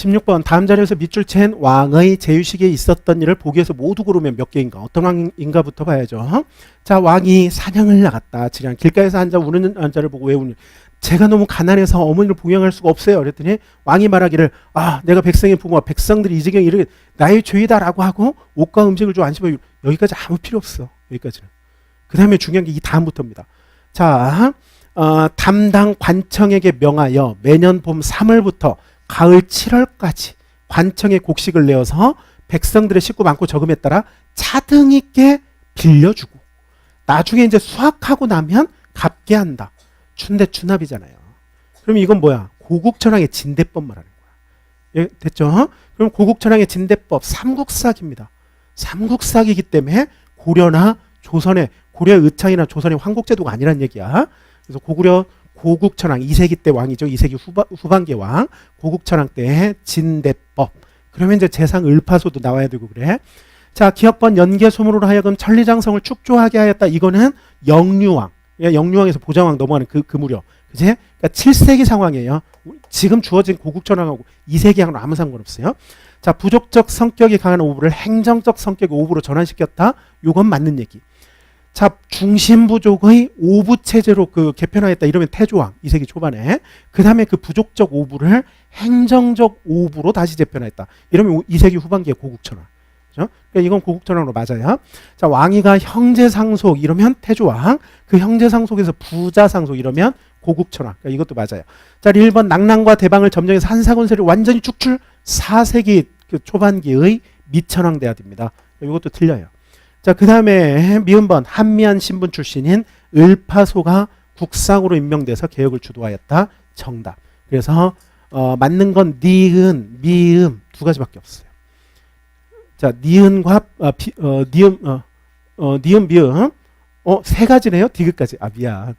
16번 다음 자리에서 밑줄 챈 왕의 제유식에 있었던 일을 보기에서 모두 고르면 몇 개인가 어떤 왕인가부터 봐야죠. 자 왕이 사냥을 나갔다. 지금 길가에서 앉아 우는 앉아를 보고 왜 우는 제가 너무 가난해서 어머니를 봉양할 수가 없어요. 그랬더니 왕이 말하기를 아 내가 백성의 부모와 백성들이 이 지경에 이르게 나의 죄이다라고 하고 옷과 음식을 줘 안심하여 여기까지 아무 필요 없어. 여기까지는. 그 다음에 중요한 게 이 다음부터입니다. 자 어, 담당 관청에게 명하여 매년 봄 3월부터 가을 7월까지 관청에 곡식을 내어서 백성들의 식구 많고 적음에 따라 차등 있게 빌려주고 나중에 이제 수확하고 나면 갚게 한다. 춘대 추납이잖아요. 그럼 이건 뭐야? 고국천왕의 진대법 말하는 거야. 예, 됐죠? 그럼 고국천왕의 진대법 삼국사기입니다. 삼국사기이기 때문에 고려나 조선의 고려 의창이나 조선의 황국제도가 아니란 얘기야. 그래서 고구려 고국천왕 2세기 때 왕이죠. 2세기 후반, 후반기 왕 고국천왕 때 진대법. 그러면 이제 재상 을파소도 나와야 되고 그래. 자 기억번 연개소문으로 하여금 천리장성을 축조하게 하였다. 이거는 영유왕. 예, 영유왕에서 보장왕 넘어가는 그, 그 무렵. 그지? 그러니까 7세기 상황이에요. 지금 주어진 고국천왕하고 2세기하고는 아무 상관없어요. 자 부족적 성격이 강한 오부를 행정적 성격의 오부로 전환시켰다. 요건 맞는 얘기. 자 중심부족의 오부 체제로 그 개편하였다 이러면 태조왕 2세기 초반에. 그 다음에 그 부족적 오부를 행정적 오부로 다시 재편하였다. 이러면 2세기 후반기에 고국천왕. 그죠? 그러니까 이건 고국천왕으로 맞아요. 자 왕위가 형제상속 이러면 태조왕 그 형제상속에서 부자상속 이러면 고국천왕. 그러니까 이것도 맞아요. 자 1번 낙랑과 대방을 점령해서 한사군세를 완전히 축출 4세기 그 초반기의 미천왕 대하입니다. 이것도 틀려요 자, 그 다음에 미음번 한미한 신분 출신인 을파소가 국상으로 임명돼서 개혁을 주도하였다. 정답. 그래서 어, 맞는 건 니은, 미음 두 가지밖에 없어요. 자, 니은과 어, 비, 어, 니음, 어, 어, 니은, 미음 어, 세 가지네요. 디귿까지. 아, 미안.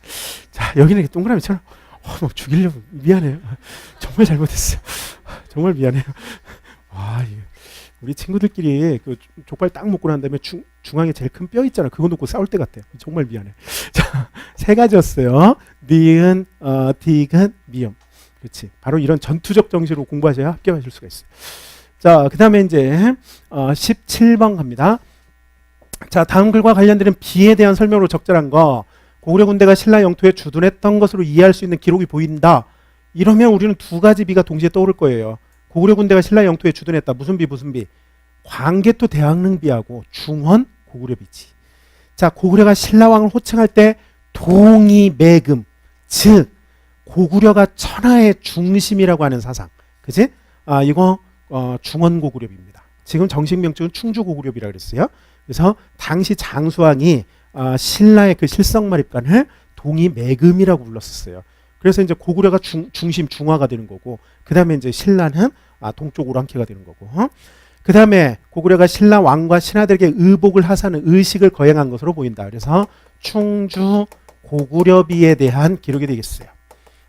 자, 여기는 동그라미처럼 어, 뭐 죽이려고 미안해요. 정말 잘못했어요. 정말 미안해요. 와. 우리 친구들끼리 그 족발 딱 먹고 난 다음에 중, 중앙에 제일 큰 뼈 있잖아. 그거 놓고 싸울 때 같아요. 정말 미안해. 자, 세 가지였어요. 니은, 어, 디귿, 미음. 그렇지. 바로 이런 전투적 정신으로 공부하셔야 합격하실 수가 있어요. 자, 그 다음에 이제 어, 17번 갑니다. 자, 다음 글과 관련되는 비에 대한 설명으로 적절한 거 고구려 군대가 신라 영토에 주둔했던 것으로 이해할 수 있는 기록이 보인다. 이러면 우리는 두 가지 비가 동시에 떠오를 거예요. 고구려 군대가 신라 영토에 주둔했다. 무슨 비 무슨 비? 광개토 대왕릉 비하고 중헌 고구려 비지. 자 고구려가 신라 왕을 호칭할 때 동이 매금 즉 고구려가 천하의 중심이라고 하는 사상. 그지? 아 이거 어, 중헌 고구려입니다. 지금 정식 명칭은 충주 고구려이라 그랬어요. 그래서 당시 장수왕이 아, 신라의 그 실성마립간을 동이 매금이라고 불렀었어요. 그래서 이제 고구려가 중, 중심 중화가 되는 거고 그 다음에 이제 신라는 아, 동쪽으로 한케가 되는 거고 어? 그 다음에 고구려가 신라 왕과 신하들에게 의복을 하사는 의식을 거행한 것으로 보인다. 그래서 충주 고구려비에 대한 기록이 되겠어요.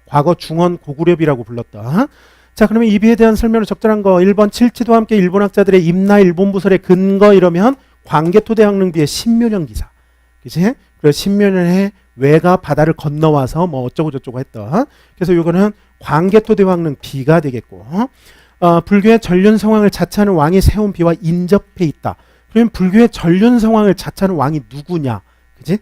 과거 중원 고구려비라고 불렀다. 자 그러면 이 비에 대한 설명을 적절한 거 1번 칠치도와 함께 일본 학자들의 임나 일본 부설의 근거 이러면 광개토대왕릉비의 신묘년 기사. 그치? 그래서 신묘년에 외가 바다를 건너와서 뭐 어쩌고 저쩌고 했던 그래서 이거는 광개토대왕릉 비가 되겠고 어, 불교의 전륜 성왕을 자처하는 왕이 세운 비와 인접해 있다. 그러면 불교의 전륜 성왕을 자처하는 왕이 누구냐? 그지?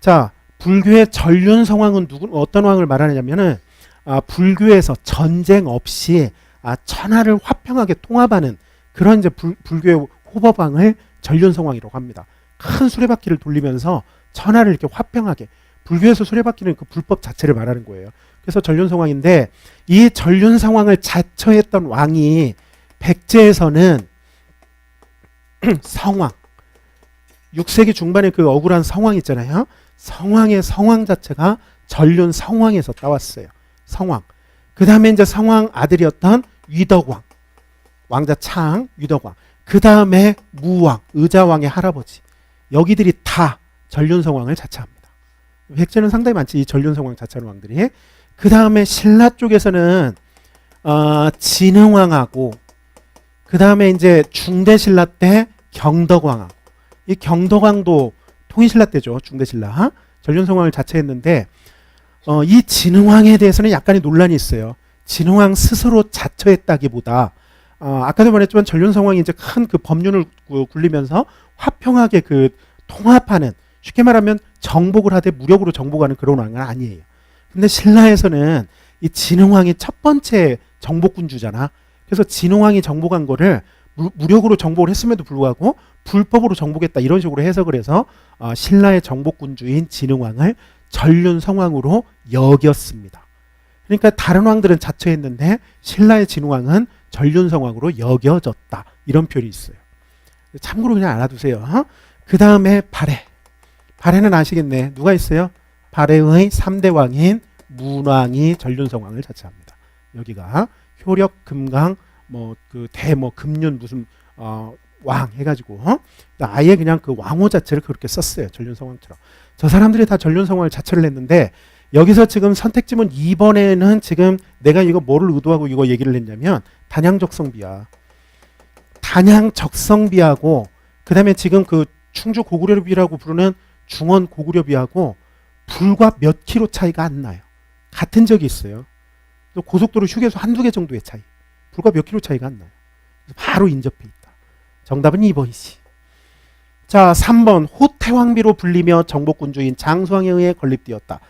자, 불교의 전륜 성왕은 누구 어떤 왕을 말하느냐면은 아, 불교에서 전쟁 없이 아, 천하를 화평하게 통합하는 그런 이제 불, 불교의 호법왕을 전륜 성왕이라고 합니다. 큰 수레바퀴를 돌리면서 천하를 이렇게 화평하게 불교에서 수레바퀴는 그 불법 자체를 말하는 거예요. 그래서 전륜 상황인데 이 전륜 상황을 자처했던 왕이 백제에서는 성왕 6세기 중반에 그 억울한 성왕 있잖아요. 성왕의 성왕 자체가 전륜 성왕에서 따왔어요. 성왕. 그 다음에 이제 성왕 아들이었던 위덕왕. 왕자 창, 위덕왕. 그 다음에 무왕, 의자왕의 할아버지. 여기들이 다 전륜성왕을 자처합니다. 백제는 상당히 많지 이 전륜 성왕 자처하는 왕들이. 그 다음에 신라 쪽에서는 어, 진흥왕하고 그 다음에 이제 중대신라 때 경덕왕하고 이 경덕왕도 통일신라 때죠 중대신라 전륜성왕을 자처했는데 어, 이 진흥왕에 대해서는 약간의 논란이 있어요. 진흥왕 스스로 자처했다기보다 어, 아까도 말했지만 전륜 성왕이 이제 큰 그 법륜을 구- 굴리면서 화평하게 그 통합하는 쉽게 말하면 정복을 하되 무력으로 정복하는 그런 왕은 아니에요. 근데 신라에서는 이 진흥왕이 첫 번째 정복군주잖아. 그래서 진흥왕이 정복한 거를 무, 무력으로 정복을 했음에도 불구하고 불법으로 정복했다 이런 식으로 해석을 해서 어, 신라의 정복군주인 진흥왕을 전륜 성왕으로 여겼습니다. 그러니까 다른 왕들은 자처했는데 신라의 진흥왕은 전륜 성왕으로 여겨졌다 이런 표현이 있어요. 참고로 그냥 알아두세요. 그 다음에 발해. 발해는 아시겠네. 누가 있어요? 발해의 3대 왕인 문왕이 전륜성왕을 자처합니다. 여기가 효력 금강 뭐 그 대뭐 금륜 무슨 어, 왕 해가지고 어? 아예 그냥 그 왕호 자체를 그렇게 썼어요. 전륜성왕처럼. 저 사람들이 다 전륜성왕을 자처를 했는데 여기서 지금 선택지문 2번에는 지금 내가 이거 뭐를 의도하고 이거 얘기를 했냐면 단양적성비야. 단양적성비하고 그다음에 지금 그 충주 고구려비라고 부르는 중원 고구려비하고 불과 몇 킬로 차이가 안 나요. 같은 적이 있어요. 또 고속도로 휴게소 한두 개 정도의 차이. 불과 몇 킬로 차이가 안 나요. 바로 인접해 있다. 정답은 2번이지. 자, 3번 호태왕비로 불리며 정복군주인 장수왕에 의해 건립되었다.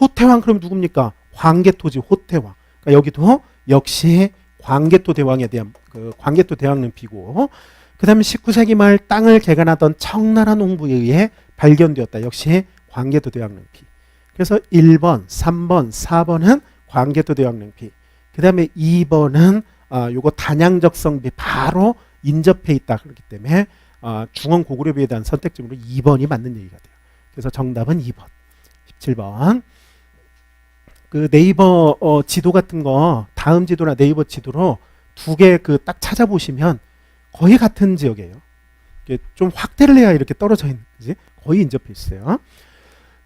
호태왕 그럼 누굽니까? 광개토지 호태왕. 그러니까 여기도 역시 광개토 대왕에 대한 그 광개토 대왕은 비고 그다음에 19세기 말 땅을 개간하던 청나라 농부에 의해 발견되었다. 역시 광개토 대왕릉피. 그래서 1번, 3번, 4번은 광개토 대왕릉피. 그 다음에 2번은 아 요거 단양적성비 바로 인접해 있다 그렇기 때문에 아, 중원 고구려비에 대한 선택지으로 2번이 맞는 얘기가 돼요. 그래서 정답은 2번. 17번. 그 네이버 어, 지도 같은 거 다음 지도나 네이버 지도로 두 개 그 딱 찾아보시면 거의 같은 지역이에요. 좀 확대를 해야 이렇게 떨어져 있는 거지. 거의 인접해 있어요.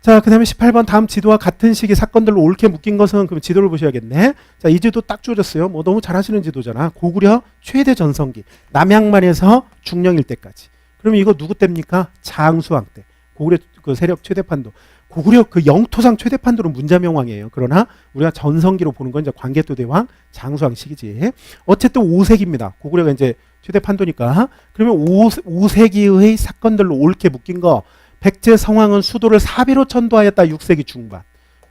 자, 그 다음에 18번 다음 지도와 같은 시기 사건들로 옳게 묶인 것은 그럼 지도를 보셔야겠네. 자, 이 지도 딱 주어졌어요. 뭐 너무 잘하시는 지도잖아. 고구려 최대 전성기 남양만에서 중령일 때까지. 그러면 이거 누구 때입니까? 장수왕 때. 고구려 그 세력 최대 판도. 고구려 그 영토상 최대 판도는 문자명왕이에요. 그러나 우리가 전성기로 보는 건 이제 광개토 대왕 장수왕 시기지. 어쨌든 5세기입니다. 고구려가 이제 최대 판도니까. 그러면 5, 5세기의 사건들로 옳게 묶인 거 백제 성왕은 수도를 사비로 천도하였다 6세기 중반.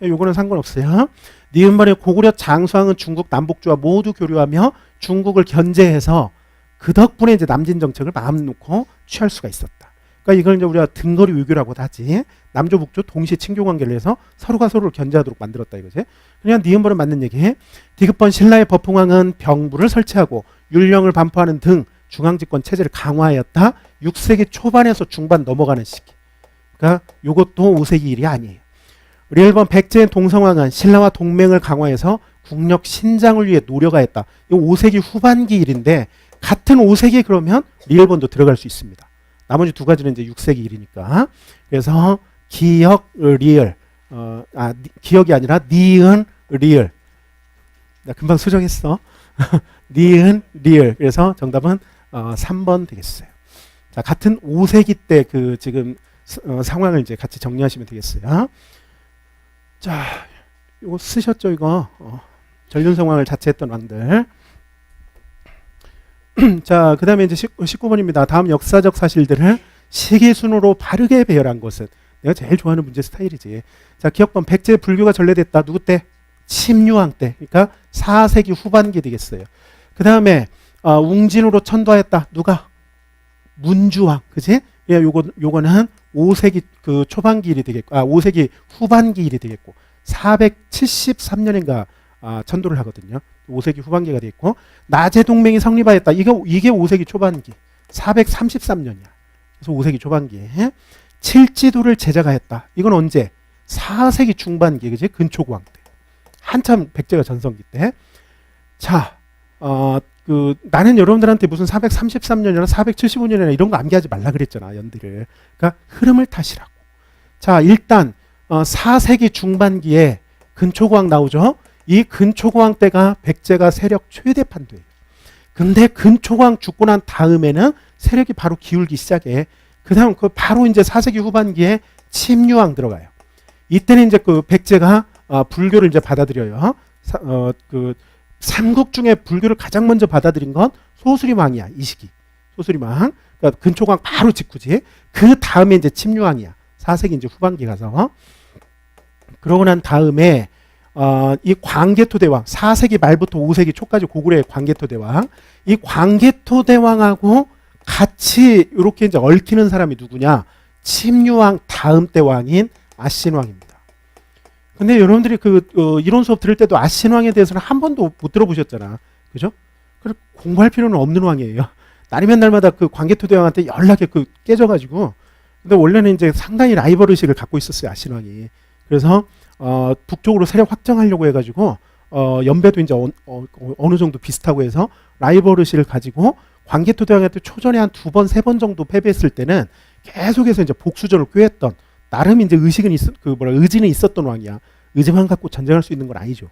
요거는 상관없어요. 니은말에 고구려 장수왕은 중국 남북주와 모두 교류하며 중국을 견제해서 그 덕분에 이제 남진 정책을 마음 놓고 취할 수가 있었다. 그러니까 이걸 이제 우리가 등거리 외교라고도 하지. 남조 북조 동시에 친교 관계를 해서 서로가 서로를 견제하도록 만들었다 이거지. 그냥 니은벌은 맞는 얘기. 디귿번 신라의 법흥왕은 병부를 설치하고 율령을 반포하는 등 중앙집권 체제를 강화하였다. 6세기 초반에서 중반 넘어가는 시기. 그러니까 이것도 5세기 일이 아니에요. 우리 1번 백제의 동성왕은 신라와 동맹을 강화해서 국력 신장을 위해 노력하였다. 이 5세기 후반기 일인데 같은 5세기 그러면 리얼번도 들어갈 수 있습니다. 나머지 두 가지는 이제 6세기 일이니까. 그래서 기역 리얼 어, 아 니- 기억이 아니라 니은 리얼. 나 금방 수정했어. 니은 리얼. 그래서 정답은 어, 3번 되겠어요. 자, 같은 5세기 때 그 지금 스- 어, 상황을 이제 같이 정리하시면 되겠어요. 자, 이거 쓰셨죠, 이거? 어, 전륜 상황을 자체했던 왕들. 자, 그 다음에 이제 19 번입니다. 다음 역사적 사실들을 시기순으로 바르게 배열한 것은 내가 제일 좋아하는 문제 스타일이지. 자, 기억번 백제 불교가 전래됐다. 누구 때? 침유왕 때. 그러니까 4세기 후반기 되겠어요. 그 다음에 어, 웅진으로 천도하였다. 누가? 문주왕. 그지? 예, 요거 요거는 5세기 그 초반기 일이 되겠고, 아 5세기 후반기 일이 되겠고, 473년인가 아, 천도를 하거든요. 5세기 후반기가 되겠고, 나제 동맹이 성립하였다. 이게 이게 5세기 초반기, 433년이야. 그래서 5세기 초반기에 칠지도를 제작하였다. 이건 언제? 4세기 중반기, 그지? 근초고왕 때. 한참 백제가 전성기 때. 자, 어, 그 나는 여러분들한테 무슨 433년이나 475년이나 이런 거 암기하지 말라 그랬잖아 연들을. 그러니까 흐름을 타시라고. 자 일단 어, 4세기 중반기에 근초고왕 나오죠. 이 근초고왕 때가 백제가 세력 최대 판도예요. 근데 근초고왕 죽고 난 다음에는 세력이 바로 기울기 시작해. 그다음 그 바로 이제 4세기 후반기에 침유왕 들어가요. 이때는 이제 그 백제가 어, 불교를 이제 받아들여요. 사, 어, 그 삼국 중에 불교를 가장 먼저 받아들인 건 소수림 왕이야 이 시기. 소수림 왕. 그러니까 근초광 바로 직후지. 그 다음에 이제 침류왕이야. 4세기 이제 후반기 가서. 그러고 난 다음에 어, 이 광개토 대왕 4세기 말부터 5세기 초까지 고구려의 광개토 대왕. 이 광개토 대왕하고 같이 이렇게 이제 얽히는 사람이 누구냐? 침류왕 다음 대왕인 아신왕입니다. 근데 여러분들이 그 어, 이론 수업 들을 때도 아신왕에 대해서는 한 번도 못 들어보셨잖아. 그죠? 그래 공부할 필요는 없는 왕이에요. 날이면 날마다 그 광개토 대왕한테 연락이 그 깨져가지고 근데 원래는 이제 상당히 라이벌 의식을 갖고 있었어요 아신왕이. 그래서 어, 북쪽으로 세력 확장하려고 해가지고 어, 연배도 이제 어, 어, 어느 정도 비슷하고 해서 라이벌 의식을 가지고 광개토 대왕한테 초전에 한 두 번 세 번 정도 패배했을 때는 계속해서 이제 복수전을 꾀했던 나름 이제 의식은 있, 그 뭐라 의지는 있었던 왕이야. 의지만 갖고 전쟁할 수 있는 건 아니죠.